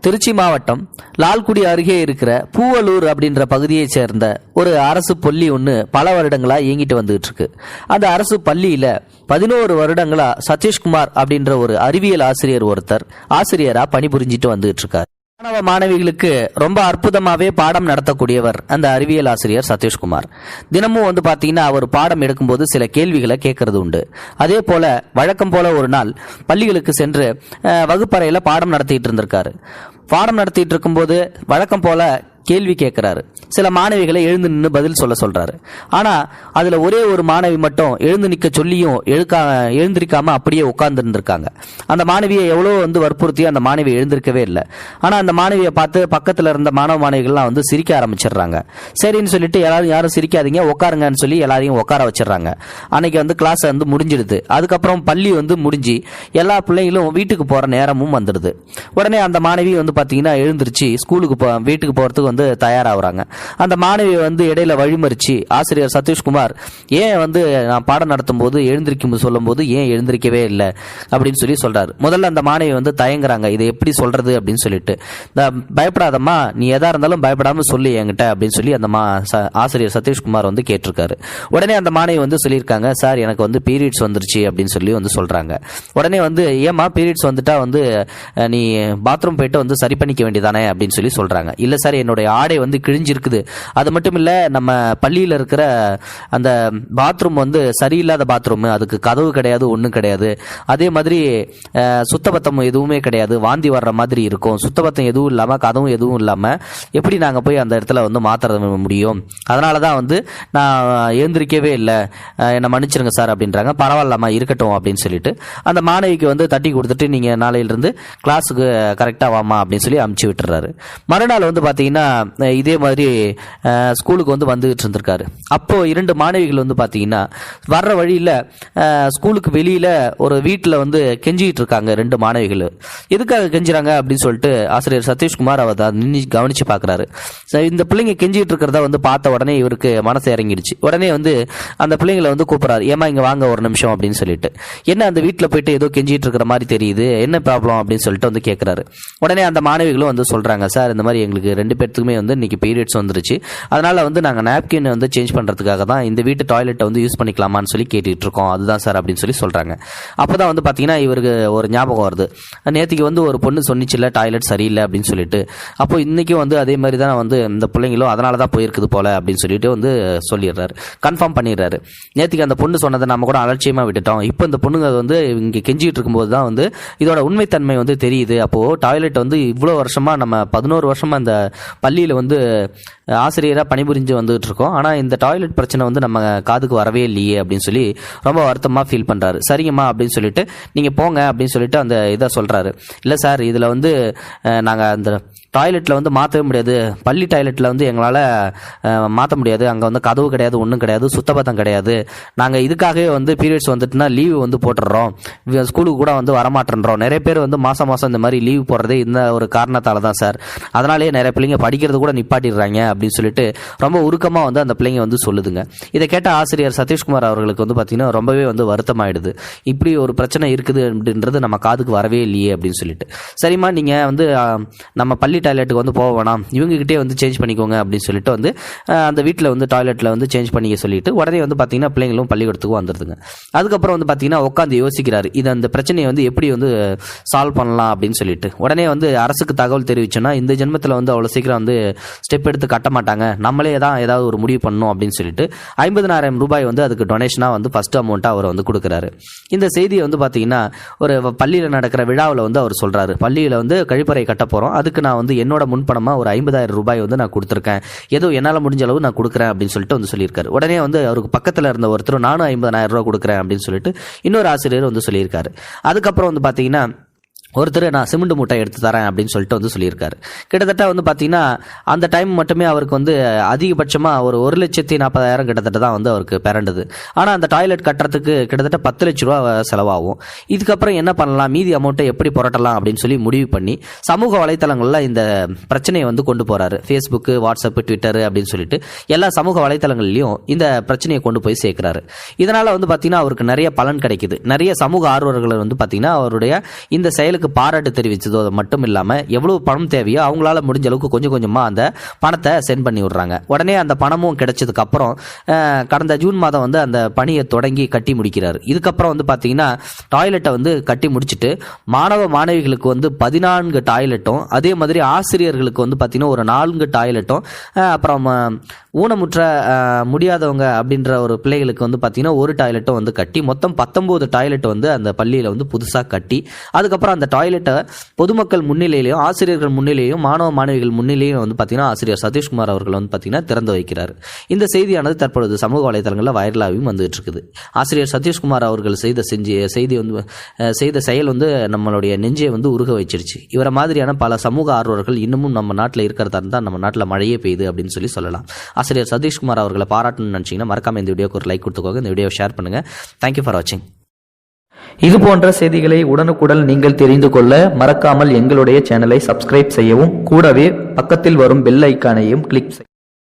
திருச்சி மாவட்டம் லால்குடி அருகே இருக்கிற பூவலூர் அப்படின்ற பகுதியைச் சேர்ந்த ஒரு அரசு பள்ளி ஒன்று பல வருடங்களா இயங்கிட்டு வந்துகிட்டு இருக்கு. அந்த அரசு பள்ளியில பதினோரு வருடங்களா சதீஷ்குமார் அப்படின்ற ஒரு அறிவியல் ஆசிரியர் ஒருத்தர் ஆசிரியராக பணிபுரிஞ்சிட்டு வந்துகிட்டு இருக்கார். மாணவ மாணவிகளுக்கு ரொம்ப அற்புதமாகவே பாடம் நடத்தக்கூடியவர் அந்த அறிவியல் ஆசிரியர் சதீஷ்குமார். தினமும் வந்து பார்த்தீங்கன்னா அவர் பாடம் எடுக்கும்போது சில கேள்விகளை கேட்கறது உண்டு. அதே போல வழக்கம் போல ஒரு நாள் பள்ளிகளுக்கு சென்று வகுப்பறையில் பாடம் நடத்திட்டு இருந்திருக்காரு. பாடம் நடத்திட்டு இருக்கும்போது வழக்கம் போல கேள்வி கேட்கிறாரு. சில மாணவிகளை எழுந்து நின்று பதில் சொல்ல சொல்றாரு. ஆனா அதுல ஒரே ஒரு மாணவி மட்டும் எழுந்து நிக்க சொல்லியும் எழுக்கா எழுந்திருக்காம அப்படியே உட்கார்ந்து இருந்திருக்காங்க. அந்த மாணவியை எவ்வளோ வந்து வற்புறுத்தி அந்த மாணவி எழுந்திருக்கவே இல்லை. ஆனா அந்த மாணவியை பார்த்து பக்கத்துல இருந்த மாணவ மாணவிகள்லாம் வந்து சிரிக்க ஆரம்பிச்சிடுறாங்க. சரின்னு சொல்லிட்டு எல்லாரும் யாரும் சிரிக்காதீங்க உட்காருங்கன்னு சொல்லி எல்லாரையும் உட்கார வச்சிடுறாங்க. அன்னைக்கு வந்து கிளாஸ் வந்து முடிஞ்சிடுது. அதுக்கப்புறம் பள்ளி வந்து முடிஞ்சு எல்லா பிள்ளைகளும் வீட்டுக்கு போற நேரமும் வந்துடுது. உடனே அந்த மாணவி வந்து பாத்தீங்கன்னா எழுந்திருச்சு ஸ்கூலுக்கு போ வீட்டுக்கு போறதுக்கு வந்து வந்து தயாராகிறாங்க. அந்த மாணவி வந்து இடையில வழிமறிச்சு ஆசிரியர் சதீஷ்குமார் ஏன் வந்து நான் பாடம் நடத்தும் போது எழுந்திருக்கும் சொல்லும்போது ஏன் எழுந்திருக்கவே இல்லை? அப்படின்னு சொல்லி சொல்றாரு. முதல்ல அந்த மாணவி வந்து தயங்குறாங்க இதை எப்படி சொல்றது? அப்படின்னு சொல்லிட்டு. இந்த பயப்படாதம்மா நீ எதா இருந்தாலும் பயப்படாம சொல்லு என்கிட்ட அப்படின்னு சொல்லி அந்த மா ச- ஆசிரியர் சதீஷ்குமார் வந்து கேட்டிருக்காரு. உடனே அந்த மாணவி வந்து சொல்லியிருக்காங்க சார் எனக்கு வந்து பீரியட்ஸ் வந்துருச்சு அப்படின்னு சொல்லி வந்து சொல்றாங்க. உடனே வந்து ஏமா பீரியட்ஸ் வந்துட்டா வந்து நீ பாத்ரூம் போயிட்டு வந்து சரி பண்ணிக்க வேண்டியதானே? அப்படின்னு சொல்லி சொல்றாங்க. இல்ல சார் என்னுடைய ஆடை வந்து கிழிஞ்சிருக்குது. அது மட்டும் இல்லை நம்ம பள்ளியில் இருக்கிற அந்த பாத்ரூம் வந்து சரியில்லாத பாத்ரூம் அதுக்கு கதவு கிடையாது ஒன்றும் கிடையாது. அதே மாதிரி சுத்தபத்தம் எதுவுமே கிடையாது. வாந்தி வர்ற மாதிரி இருக்கும். சுத்தபத்தம் எதுவும் இல்லாமல் கதவும் எதுவும் இல்லாமல் எப்படி நாங்கள் போய் அந்த இடத்துல வந்து மாற்றுறது முடியும்? அதனால தான் வந்து நான் எழுந்திருக்கவே இல்லை. என்னை மன்னிச்சிருங்க சார் அப்படின்றாங்க. பரவாயில்லம்மா இருக்கட்டும் அப்படின்னு சொல்லிட்டு அந்த மாணவிக்கு வந்து தட்டி கொடுத்துட்டு நீங்கள் நாளையிலிருந்து கிளாஸுக்கு கரெக்டாக வாமா அப்படின்னு சொல்லி அமுச்சு விட்டுறாரு. மறுநாள் வந்து பார்த்தீங்கன்னா இதே மாதிரி ஸ்கூலுக்கு வந்து வந்துகிட்டு இருந்திருக்காரு. அப்போது இரண்டு மாணவிகள் வந்து பார்த்தீங்கன்னா வர்ற வழியில் ஸ்கூலுக்கு வெளியில் ஒரு வீட்டில் வந்து கெஞ்சிக்கிட்டு இருக்காங்க ரெண்டு மாணவிகள். எதுக்காக கெஞ்சுறாங்க அப்படின்னு சொல்லிட்டு ஆசிரியர் சதீஷ்குமார் அவர் அதை நின்று கவனித்து பார்க்குறாரு இந்த பிள்ளைங்க கெஞ்சிட்டு இருக்கிறத வந்து பார்த்த உடனே இவருக்கு மனசு இறங்கிடுச்சு. உடனே வந்து அந்த பிள்ளைங்களை வந்து கூப்பிட்றாரு. ஏமா இங்கே வாங்க ஒரு நிமிஷம் அப்படின்னு சொல்லிட்டு. என்ன அந்த வீட்டில் போயிட்டு ஏதோ கெஞ்சிட்டு இருக்கிற மாதிரி தெரியுது? என்ன ப்ராப்ளம் அப்படின்னு சொல்லிட்டு வந்து கேட்குறாரு உடனே அந்த மாணவிகளும் வந்து சொல்கிறாங்க சார் இந்த மாதிரி எங்களுக்கு ரெண்டு பேர்த்துக்குமே வந்து இன்னைக்கு பீரியட்ஸ் வந்துருச்சு. அதனால் வந்து நாங்கள் நாப்கின் வந்து சேஞ்ச் பண்ணுறதுக்காக தான் இந்த வீட்டு டாய்லெட்டை வந்து யூஸ் பண்ணிக்கலாமான்னு சொல்லி கேட்டுகிட்டு இருக்கோம் அதுதான் சார் அப்படின்னு சொல்லி சொல்கிறாங்க அப்போ தான் வந்து பார்த்தீங்கன்னா இவருக்கு ஒரு ஞாபகம் வருது. நேற்றுக்கு வந்து ஒரு பொண்ணு சொன்னிச்சுல டாய்லெட் சரியில்லை அப்படின்னு சொல்லிட்டு. அப்போ இன்றைக்கும் வந்து அதே மாதிரி தான் வந்து இந்த பிள்ளைங்களும் அதனால தான் போயிருக்குது போல அப்படின்னு சொல்லிட்டு வந்து சொல்லிடுறாரு. கன்ஃபார்ம் பண்ணிடுறாரு. நேற்றுக்கு அந்த பொண்ணு சொன்னதை நம்ம கூட அலட்சியமாக விட்டுட்டோம். இப்போ இந்த பொண்ணுங்க வந்து இங்கே கெஞ்சிக்கிட்டு இருக்கும்போது தான் வந்து இதோட உண்மைத்தன்மை வந்து தெரியுது. அப்போது டாய்லெட் வந்து இவ்வளோ வருஷமாக நம்ம பதினோரு வருஷமாக இந்த பள்ளியில் வந்து ஆசிரியராக பணிபுரிஞ்சு வந்துகிட்டு இருக்கோம் ஆனால் இந்த டாய்லெட் பிரச்சனை வந்து நம்ம காதுக்கு வரவே இல்லையே அப்படின்னு சொல்லி ரொம்ப வருத்தமாக ஃபீல் பண்ணுறாரு சரிங்கம்மா அப்படின்னு சொல்லிட்டு நீங்கள் போங்க அப்படின்னு சொல்லிட்டு அந்த இதை சொல்கிறாரு இல்லை சார் இதில் வந்து நாங்கள் அந்த டாய்லெட்டில் வந்து மாற்றவே முடியாது. பள்ளி டாய்லெட்டில் வந்து எங்களால் மாற்ற முடியாது. அங்கே வந்து கதவு கிடையாது ஒன்றும் கிடையாது சுத்தபத்தம் கிடையாது. நாங்கள் இதுக்காகவே வந்து பீரியட்ஸ் வந்துட்டுனா லீவு வந்து போட்டுடுறோம். ஸ்கூலுக்கு கூட வந்து வரமாட்டேன்றோம். நிறைய பேர் வந்து மாதம் மாதம் இந்த மாதிரி லீவ் போடுறதே இந்த ஒரு காரணத்தால் தான் சார். அதனாலேயே நிறைய பிள்ளைங்க படிக்கிறது கூட நிப்பாட்டிடுறாங்க அப்படின்னு சொல்லிட்டு ரொம்ப உருக்கமாக வந்து அந்த பிள்ளைங்க வந்து சொல்லுதுங்க. இதை கேட்ட ஆசிரியர் சதீஷ்குமார் அவர்களுக்கு வந்து பார்த்திங்கன்னா ரொம்பவே வந்து வருத்தமாயிடுது. இப்படி ஒரு பிரச்சனை இருக்குது அப்படின்றது நம்ம காதுக்கு வரவே இல்லையே அப்படின்னு சொல்லிட்டு. சரிம்மா நீங்கள் வந்து நம்ம பள்ளி டாய்லெட்டுக்கு வந்து போக வேணாம். இவங்ககிட்டே வந்து சேஞ்ச் பண்ணிக்கோங்க அப்படின்னு சொல்லிட்டு வந்து அந்த வீட்டில் வந்து டாய்லெட்டில் வந்து சேஞ்ச் பண்ணிக்க சொல்லிட்டு உடனே வந்து பார்த்தீங்கன்னா பிள்ளைங்களும் பள்ளிக்கூடத்துக்கு வந்துடுதுங்க அதுக்கப்புறம் வந்து பார்த்தீங்கன்னா உட்காந்து யோசிக்கிறாரு. இது அந்த பிரச்சனையை வந்து எப்படி வந்து சால்வ் பண்ணலாம் அப்படின்னு சொல்லிட்டு. உடனே வந்து அரசுக்கு தகவல் தெரிவிச்சோன்னா இந்த ஜென்மத்தில் வந்து அவ்வளோ சீக்கிரம் வந்து ஸ்டெப் எடுத்து கட்ட மாட்டாங்க. நம்மளே தான் ஏதாவது ஒரு முடிவு பண்ணணும் அப்படின்னு சொல்லிட்டு ஐம்பதினாயிரம் ரூபாய் வந்து அதுக்கு டொனேஷனாக வந்து ஃபர்ஸ்ட் அமௌண்ட்டாக அவர் வந்து கொடுக்குறாரு. இந்த செய்தியை வந்து பார்த்தீங்கன்னா ஒரு பள்ளியில் நடக்கிற விழாவில் வந்து அவர் சொல்கிறாரு பள்ளியில் வந்து கழிப்பறை கட்ட போகிறோம் அதுக்கு நான் வந்து என்னோட முன்பணமாக ஒரு ஐம்பதாயிரம் ரூபாய் வந்து நான் கொடுத்துருக்கேன். ஏதோ என்னால் முடிஞ்ச அளவு நான் கொடுக்குறேன் அப்படின்னு சொல்லிட்டு வந்து சொல்லியிருக்காரு. உடனே வந்து அவருக்கு பக்கத்தில் இருந்த ஒருத்தர் நானும் ஐம்பதாயிரம் ரூபாய் கொடுக்குறேன் அப்படின்னு சொல்லிட்டு இன்னொரு ஆசிரியர் வந்து சொல்லியிருக்காரு. அதுக்கப்புறம் வந்து பார்த்தீங்கன்னா ஒருத்தர் நான் சிமெண்ட் மூட்டை எடுத்து தரேன் அப்படின்னு சொல்லிட்டு வந்து சொல்லியிருக்காரு. கிட்டத்தட்ட வந்து பார்த்தீங்கன்னா அந்த டைம் மட்டுமே அவருக்கு வந்து அதிகபட்சமாக ஒரு ஒரு லட்சத்தி நாற்பதாயிரம் கிட்டத்தட்ட தான் வந்து அவருக்கு பிறண்டது ஆனால் அந்த டாய்லெட் கட்டுறதுக்கு கிட்டத்தட்ட பத்து லட்ச ரூபா செலவாகும். இதுக்கப்புறம் என்ன பண்ணலாம்? மீதி அமௌண்ட்டை எப்படி புரட்டலாம்? அப்படின்னு சொல்லி முடிவு பண்ணி சமூக வலைத்தளங்களில் இந்த பிரச்சனையை வந்து கொண்டு போகிறாரு ஃபேஸ்புக்கு வாட்ஸ்அப் ட்விட்டர் அப்படின்னு சொல்லிட்டு எல்லா சமூக வலைத்தளங்கள்லையும் இந்த பிரச்சனையை கொண்டு போய் சேர்க்குறாரு. இதனால் வந்து பார்த்தீங்கன்னா அவருக்கு நிறைய பலன் கிடைக்குது. நிறைய சமூக ஆர்வலர்கள் வந்து பார்த்தீங்கன்னா அவருடைய இந்த செயலுக்கு பேருக்கு பாராட்டு தெரிவித்ததோ மட்டும் இல்லாமல் எவ்வளவு பணம் தேவையோ அவங்களால முடிஞ்ச அளவுக்கு கொஞ்சம் கொஞ்சமாக அந்த பணத்தை சென்ட் பண்ணி விடுறாங்க. உடனே அந்த பணமும் கிடைச்சதுக்கு அப்புறம் கடந்த ஜூன் மாதம் வந்து அந்த பணியை தொடங்கி கட்டி முடிக்கிறார். இதுக்கப்புறம் வந்து பார்த்தீங்கன்னா டாய்லெட்டை வந்து கட்டி முடிச்சுட்டு மாணவ மாணவிகளுக்கு வந்து பதினான்கு டாய்லெட்டும் அதே மாதிரி ஆசிரியர்களுக்கு வந்து பார்த்தீங்கன்னா ஒரு நான்கு டாய்லெட்டும் அப்புறம் ஊனமுற்ற முடியாதவங்க அப்படின்ற ஒரு பிள்ளைகளுக்கு வந்து பார்த்தீங்கன்னா ஒரு டாய்லெட்டும் வந்து கட்டி மொத்தம் பத்தொம்போது டாய்லெட் வந்து அந்த பள்ளியில் வந்து புதுசாக கட்டி அதுக்கப்புறம் அந்த டாய்லெட்டை பொதுமக்கள் முன்னிலையிலையும் ஆசிரியர்கள் முன்னிலையும் மாணவ மாணவிகள் முன்னிலையும் வந்து பார்த்தீங்கன்னா ஆசிரியர் சதீஷ்குமார் அவர்கள் வந்து பார்த்தீங்கன்னா திறந்து வைக்கிறார். இந்த செய்தியானது தற்பொழுது சமூக வலைதளங்களில் வைரலாகவும் வந்துட்டு இருக்குது ஆசிரியர் சதீஷ்குமார் அவர்கள் செய்த செஞ்சு செய்தி வந்து செய்த செயல் வந்து நம்மளுடைய நெஞ்சை வந்து உருக வச்சிருச்சு இவரை மாதிரியான பல சமூக ஆர்வலர்கள் இன்னமும் நம்ம நாட்டில் இருக்கிறதா இருந்தால் நம்ம நாட்டில் மழையே பெய்யுது அப்படின்னு சொல்லி சொல்லலாம். ஆசிரியர் சதீஷ்குமார் அவர்களை பாராட்டணும்னு நினச்சிங்கன்னா மறக்காம இந்த வீடியோக்கு ஒரு லைக் கொடுத்துக்கோங்க. இந்த வீடியோ ஷேர் பண்ணுங்க. தேங்க்யூ ஃபார் வாட்சிங் இது போன்ற செய்திகளை உடனுக்குடன் நீங்கள் தெரிந்து கொள்ள மறக்காமல் எங்களுடைய சேனலை சப்ஸ்கிரைப் செய்யவும் கூடவே பக்கத்தில் வரும் பெல் ஐக்கானையும் கிளிக் செய்யவும்.